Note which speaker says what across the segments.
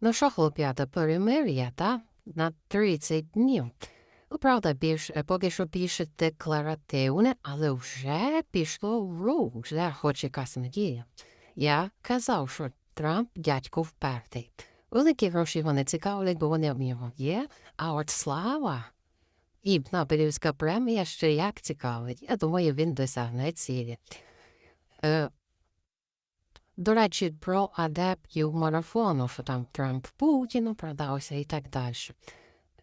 Speaker 1: Ну що, хлоп'ята, перемир'я, та? На 30 днів. Ну, правда, більш, е, поки що більше декларативне, але вже пішло в рух, вже хоч якась. Я казав, що Трамп дядько впертий. Великі гроші вони цікавлять, бо вони в нього є, а от слава і Нобелівська премія ще як цікавить. Я думаю, він досягне цілі. Е, до речі, про адептів марафону, що там Трамп Путіну продався і так далі.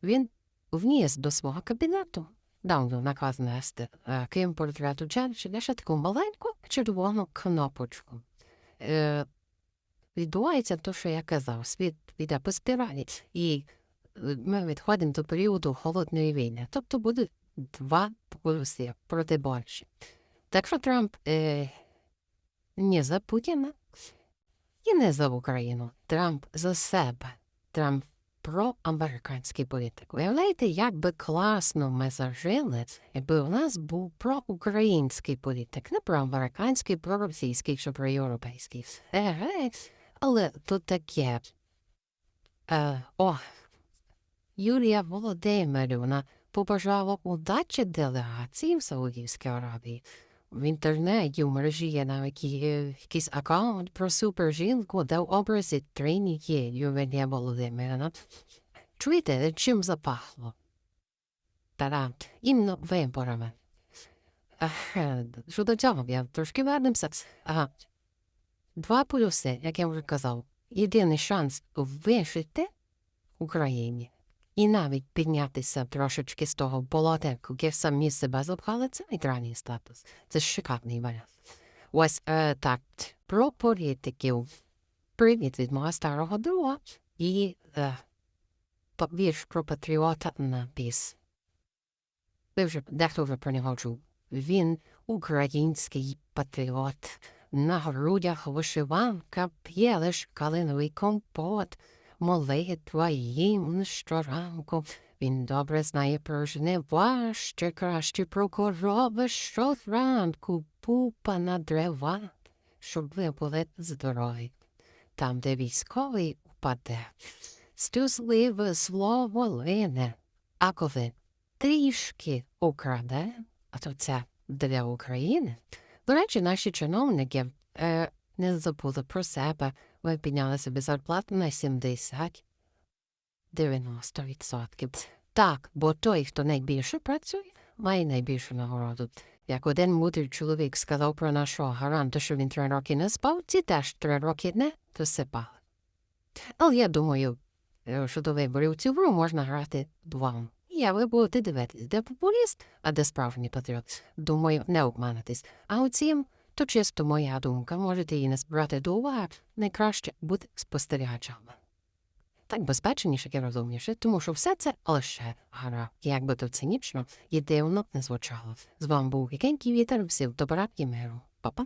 Speaker 1: Він вніс до свого кабінету, дав наказ нести е, крім портрету Черчилля, ще таку маленьку червону кнопочку. Е, відбувається те, що я казав, світ піде по спіралі, і е, ми відходимо до періоду холодної війни. Тобто буде два полюси протиборчі. Так що Трамп е, не за Путіна і не за Україну. Трамп за себе. Трамп про американський політик. Уявляєте, як би класно ми зажили, якби у нас був проукраїнський політик, не про американський, про російський чи про європейський. Еге, але тут таке. Е, о, Юлія Володимирівна побажала удачі делегації в Саудівській Аравії. В інтернеті в мережі є навіть якийсь аккаунт про супержінку, де в образі трійники Юлія Володимирівна. Чуєте, чим запахло? Та-да, іменно виборами. Щодо цього, я трошки вернемося. Ага. Два плюси, як я вже казав. Єдиний шанс вижити в Україні навіть піднятися трошечки з того болота, яке самі себе запхали, це нейтральний статус. Це шикарний варіант. Ось е, так, про політиків. Привіт від мого старого друга і е, вірш про патріота на. Ви вже дехто вже про нього чув. Він український патріот. На грудях вишиванка п'є лиш калиновий компот. Молитва їм щоранку. Він добре знає про жнива, ще краще про корови щоранку. Пупа на дрова, щоб ви були здорові. Там, де військовий упаде, стюзливе слово лине, а коли трішки украде, а то це для України. До речі, наші чиновники е, не забули про себе. Ви підняли собі зарплату на 70 90%. Так, бо той, хто найбільше працює, має найбільшу нагороду. Як один мудрий чоловік сказав про нашого гаранта, що він три роки не спав, ці теж три роки не досипали. Але я думаю, е, що до виборів цю гру можна грати двом. Я ви будете дивитись, де популіст, а де справжній патріот. Думаю, не обманитись. А оцім, то чисто моя думка, можете її не збирати до уваги, найкраще бути спостерігачами. Так безпечніше і розумніше, тому що все це лише гра. Як би то цинічно і дивно не звучало. З вами був Якенький вітер, всіх добра і миру. Па-па.